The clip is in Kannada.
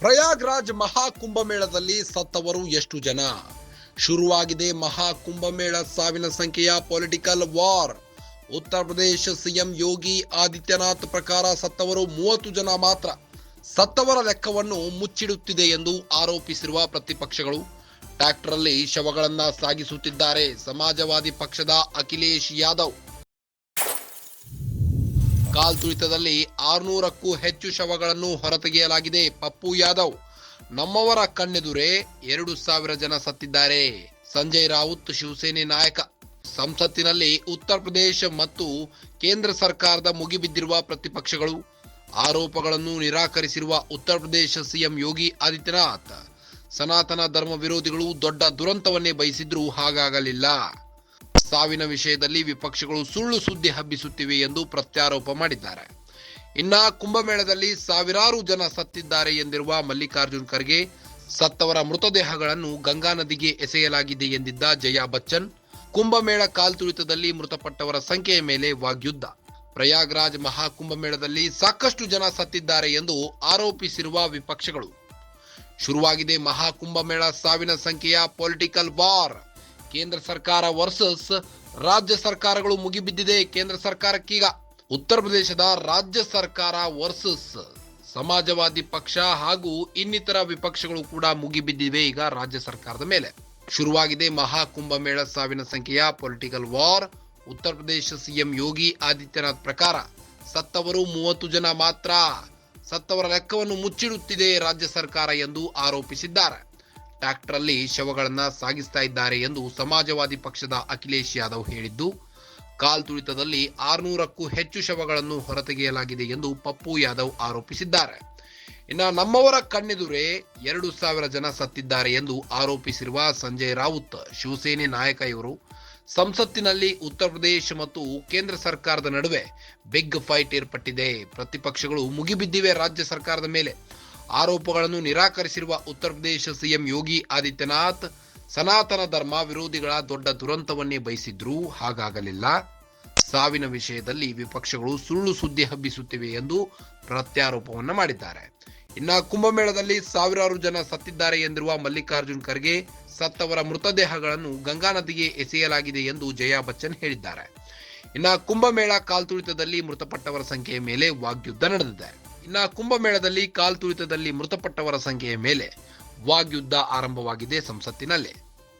ಪ್ರಯಾಗ್ರಾಜ್ ಮಹಾಕುಂಭಮೇಳದಲ್ಲಿ ಸತ್ತವರು ಎಷ್ಟು ಜನ? ಶುರುವಾಗಿದೆ ಮಹಾಕುಂಭಮೇಳ ಸಾವಿನ ಸಂಖ್ಯೆಯ political war Uttar Pradesh CM Yogi Adityanath ಪ್ರಕಾರ ಸತ್ತವರು ಮೂವತ್ತು ಜನ ಮಾತ್ರ. ಸತ್ತವರ ಲೆಕ್ಕವನ್ನು ಮುಚ್ಚಿಡುತ್ತಿದೆ ಎಂದು ಆರೋಪಿಸಿರುವ ಪ್ರತಿಪಕ್ಷಗಳು. ಟ್ರ್ಯಾಕ್ಟರಲ್ಲಿ ಶವಗಳನ್ನ ಸಾಗಿಸುತ್ತಿದ್ದಾರೆ. ಸಮಾಜವಾದಿ ಪಕ್ಷದ ಅಖಿಲೇಶ್ ಯಾದವ್. ಕಾಲ್ತುಳಿತದಲ್ಲಿ ಆರುನೂರಕ್ಕೂ ಹೆಚ್ಚು ಶವಗಳನ್ನು ಹೊರತೆಗೆಯಲಾಗಿದೆ. ಪಪ್ಪು ಯಾದವ್, ನಮ್ಮವರ ಕಣ್ಣೆದುರೇ ಎರಡು ಸಾವಿರ ಜನ ಸತ್ತಿದ್ದಾರೆ. ಸಂಜಯ್ ರಾವುತ್, ಶಿವಸೇನೆ ನಾಯಕ. ಸಂಸತ್ತಿನಲ್ಲಿ ಉತ್ತರ ಪ್ರದೇಶ ಮತ್ತು ಕೇಂದ್ರ ಸರ್ಕಾರದ ಮುಗಿಬಿದ್ದಿರುವ ಪ್ರತಿಪಕ್ಷಗಳು, ಆರೋಪಗಳನ್ನು ನಿರಾಕರಿಸಿರುವ ಉತ್ತರ ಪ್ರದೇಶ ಸಿಎಂ ಯೋಗಿ ಆದಿತ್ಯನಾಥ್. ಸನಾತನ ಧರ್ಮ ವಿರೋಧಿಗಳು ದೊಡ್ಡ ದುರಂತವನ್ನೇ ಬಯಸಿದ್ರೂ ಹಾಗಾಗಲಿಲ್ಲ. ಸಾವಿನ ವಿಷಯದಲ್ಲಿ ವಿಪಕ್ಷಗಳು ಸುಳ್ಳು ಸುದ್ದಿ ಹಬ್ಬಿಸುತ್ತಿವೆ ಎಂದು ಪ್ರತ್ಯಾರೋಪ ಮಾಡಿದ್ದಾರೆ. ಇನ್ನ ಕುಂಭಮೇಳದಲ್ಲಿ ಸಾವಿರಾರು ಜನ ಸತ್ತಿದ್ದಾರೆ ಎಂದಿರುವ ಮಲ್ಲಿಕಾರ್ಜುನ್ ಖರ್ಗೆ ಸತ್ತವರ ಮೃತದೇಹಗಳನ್ನು ಗಂಗಾ ನದಿಗೆ ಎಸೆಯಲಾಗಿದೆ ಎಂದಿದ್ದ ಜಯಾ ಬಚ್ಚನ್, ಕುಂಭಮೇಳ ಕಾಲ್ತುಳಿತದಲ್ಲಿ ಮೃತಪಟ್ಟವರ ಸಂಖ್ಯೆಯ ಮೇಲೆ ವಾಗ್ಯುದ್ಧ. ಪ್ರಯಾಗ್ರಾಜ್ ಮಹಾಕುಂಭಮೇಳದಲ್ಲಿ ಸಾಕಷ್ಟು ಜನ ಸತ್ತಿದ್ದಾರೆ ಎಂದು ಆರೋಪಿಸಿರುವ ವಿಪಕ್ಷಗಳು. ಶುರುವಾಗಿದೆ ಮಹಾಕುಂಭಮೇಳ ಸಾವಿನ ಸಂಖ್ಯೆಯ ಪೊಲಿಟಿಕಲ್ ವಾರ್. ಕೇಂದ್ರ ಸರ್ಕಾರ ವರ್ಸಸ್ ರಾಜ್ಯ ಸರ್ಕಾರಗಳು ಮುಗಿಬಿದ್ದಿದೆ. ಕೇಂದ್ರ ಸರ್ಕಾರಕ್ಕೀಗ ಉತ್ತರ ಪ್ರದೇಶದ ರಾಜ್ಯ ಸರ್ಕಾರ ವರ್ಸಸ್ ಸಮಾಜವಾದಿ ಪಕ್ಷ ಹಾಗೂ ಇನ್ನಿತರ ವಿಪಕ್ಷಗಳು ಕೂಡ ಮುಗಿಬಿದ್ದಿವೆ ಈಗ ರಾಜ್ಯ ಸರ್ಕಾರದ ಮೇಲೆ. ಶುರುವಾಗಿದೆ ಮಹಾಕುಂಭಮೇಳ ಸಾವಿನ ಸಂಖ್ಯೆಯ political war. Uttar Pradesh CM Yogi Adityanath ಪ್ರಕಾರ ಸತ್ತವರು ಮೂವತ್ತು ಜನ ಮಾತ್ರ. ಸತ್ತವರ ಲೆಕ್ಕವನ್ನು ಮುಚ್ಚಿಡುತ್ತಿದೆ ರಾಜ್ಯ ಸರ್ಕಾರ ಎಂದು ಆರೋಪಿಸಿದ್ದಾರೆ. ಟ್ರ್ಯಾಕ್ಟರ್ಲ್ಲಿ ಶವಗಳನ್ನ ಸಾಗಿಸ್ತಾ ಇದ್ದಾರೆ ಎಂದು ಸಮಾಜವಾದಿ ಪಕ್ಷದ ಅಖಿಲೇಶ್ ಯಾದವ್ ಹೇಳಿದ್ದು ಕಾಲ್ತುಳಿತದಲ್ಲಿ ಆರುನೂರಕ್ಕೂ ಹೆಚ್ಚು ಶವಗಳನ್ನು ಹೊರತೆಗೆಯಲಾಗಿದೆ ಎಂದು ಪಪ್ಪು ಯಾದವ್ ಆರೋಪಿಸಿದ್ದಾರೆ. ಇನ್ನು ನಮ್ಮವರ ಕಣ್ಣೆದುರೇ ಎರಡು ಸಾವಿರ ಜನ ಸತ್ತಿದ್ದಾರೆ ಎಂದು ಆರೋಪಿಸಿರುವ ಸಂಜಯ್ ರಾವುತ್, ಶಿವಸೇನೆ ನಾಯಕ ಇವರು, ಸಂಸತ್ತಿನಲ್ಲಿ ಉತ್ತರ ಪ್ರದೇಶ ಮತ್ತು ಕೇಂದ್ರ ಸರ್ಕಾರದ ನಡುವೆ ಬಿಗ್ ಫೈಟ್ ಏರ್ಪಟ್ಟಿದೆ. ಪ್ರತಿಪಕ್ಷಗಳು ಮುಗಿಬಿದ್ದಿವೆ ರಾಜ್ಯ ಸರ್ಕಾರದ ಮೇಲೆ. ಆರೋಪಗಳನ್ನು ನಿರಾಕರಿಸಿರುವ ಉತ್ತರ ಪ್ರದೇಶ ಸಿಎಂ ಯೋಗಿ ಆದಿತ್ಯನಾಥ್, ಸನಾತನ ಧರ್ಮ ವಿರೋಧಿಗಳ ದೊಡ್ಡ ದುರಂತವನ್ನೇ ಬಯಸಿದ್ರು ಹಾಗಾಗಲಿಲ್ಲ. ಸಾವಿನ ವಿಷಯದಲ್ಲಿ ವಿಪಕ್ಷಗಳು ಸುಳ್ಳು ಸುದ್ದಿ ಹಬ್ಬಿಸುತ್ತಿವೆ ಎಂದು ಪ್ರತ್ಯಾರೋಪವನ್ನು ಮಾಡಿದ್ದಾರೆ. ಇನ್ನು ಕುಂಭಮೇಳದಲ್ಲಿ ಸಾವಿರಾರು ಜನ ಸತ್ತಿದ್ದಾರೆ ಎಂದಿರುವ ಮಲ್ಲಿಕಾರ್ಜುನ್ ಖರ್ಗೆ ಸತ್ತವರ ಮೃತದೇಹಗಳನ್ನು ಗಂಗಾ ನದಿಗೆ ಎಸೆಯಲಾಗಿದೆ ಎಂದು ಜಯಾ ಬಚ್ಚನ್ ಹೇಳಿದ್ದಾರೆ. ಇನ್ನು ಕುಂಭಮೇಳ ಕಾಲ್ತುಳಿತದಲ್ಲಿ ಮೃತಪಟ್ಟವರ ಸಂಖ್ಯೆಯ ಮೇಲೆ ವಾಗ್ಯುದ್ಧ ನಡೆದಿದೆ. ಇನ್ನ ಕುಂಭಮೇಳದಲ್ಲಿ ಕಾಲ್ತುಳಿತದಲ್ಲಿ ಮೃತಪಟ್ಟವರ ಸಂಖ್ಯೆಯ ಮೇಲೆ ವಾಗ್ಯುದ್ಧ ಆರಂಭವಾಗಿದೆ ಸಂಸತ್ತಿನಲ್ಲಿ.